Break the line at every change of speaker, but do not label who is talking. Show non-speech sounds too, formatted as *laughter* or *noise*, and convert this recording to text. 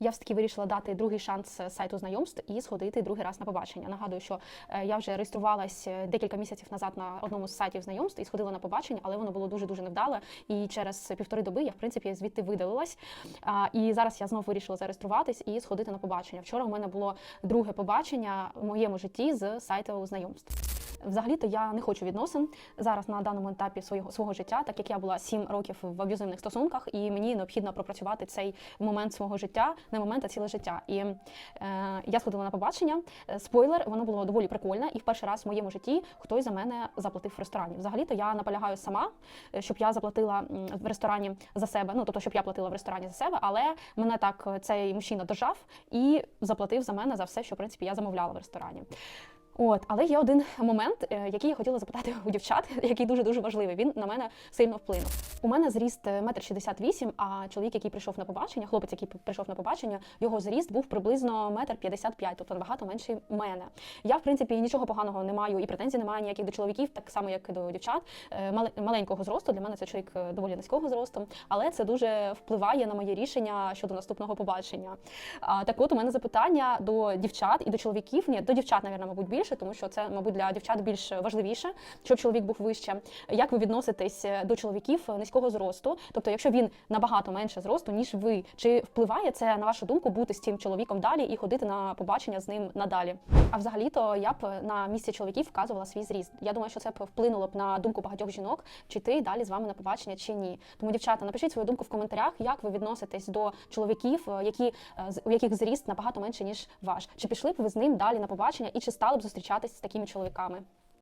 Я все таки вирішила дати другий шанс е, сайту знайомств і сходити другий раз на побачення. Нагадую, що е, я вже реєструвалась е, декілька місяців назад на одному з сайтів знайомств і сходила на побачення, але воно було дуже дуже невдале. І через півтори доби я в принципі звідти видалилась. І зараз я знову вирішила зареєструватись і сходити на побачення. Вчора у мене було друге побачення в моєму житті з сайту знайомств. Взагалі-то я не хочу відносин зараз на даному етапі свого свого життя, так як я була 7 років в аб'юзивних стосунках, і мені необхідно пропрацювати цей момент свого життя, не момент, а ціле життя. І е, я сходила на побачення. Е, Спойлер, воно було доволі прикольне, і в перший раз в моєму житті хтось за мене заплатив в ресторані. Взагалі-то я наполягаю сама, е, щоб я заплатила в ресторані за себе. Ну тобто, щоб я платила в ресторані за себе, але мене так е, цей мужчина держав і заплатив за мене за все, що в принципі я замовляла в ресторані. От, але є один момент, е, який я хотіла запитати у дівчат, *laughs* який дуже дуже важливий. Він на мене сильно вплинув. У мене зріст е, метр шістдесят вісім, а чоловік, який прийшов на побачення, хлопець, який прийшов на побачення, його зріст був приблизно метр п'ятдесят п'ять, тобто набагато менший мене. Я в принципі нічого поганого не маю і претензій немає ніяких до чоловіків, так само як і до дівчат. Е, маленького зросту для мене це чоловік доволі низького зросту, але це дуже впливає на моє рішення щодо наступного побачення. А, так от у мене запитання до дівчат і до чоловіків. Ні, до дівчат, навірно, мабуть, більше, тому що це, мабуть, для дівчат більш важливіше, щоб чоловік був вище. Як ви відноситесь е, до чоловіків низького зросту? Тобто, якщо він набагато менше зросту, ніж ви, чи впливає це на вашу думку бути з цим чоловіком далі і ходити на побачення з ним надалі? А взагалі-то я б на місці чоловіків вказувала свій зріст. Я думаю, що це б вплинуло б на думку багатьох жінок, чи йти далі з вами на побачення, чи ні. Тому, дівчата, напишіть свою думку в коментарях, як ви відноситесь до чоловіків, е, які е, у яких зріст набагато менше ніж ваш. Чи пішли б ви з ним далі на побачення, і чи стали б зустрічатись з такими чоловіками?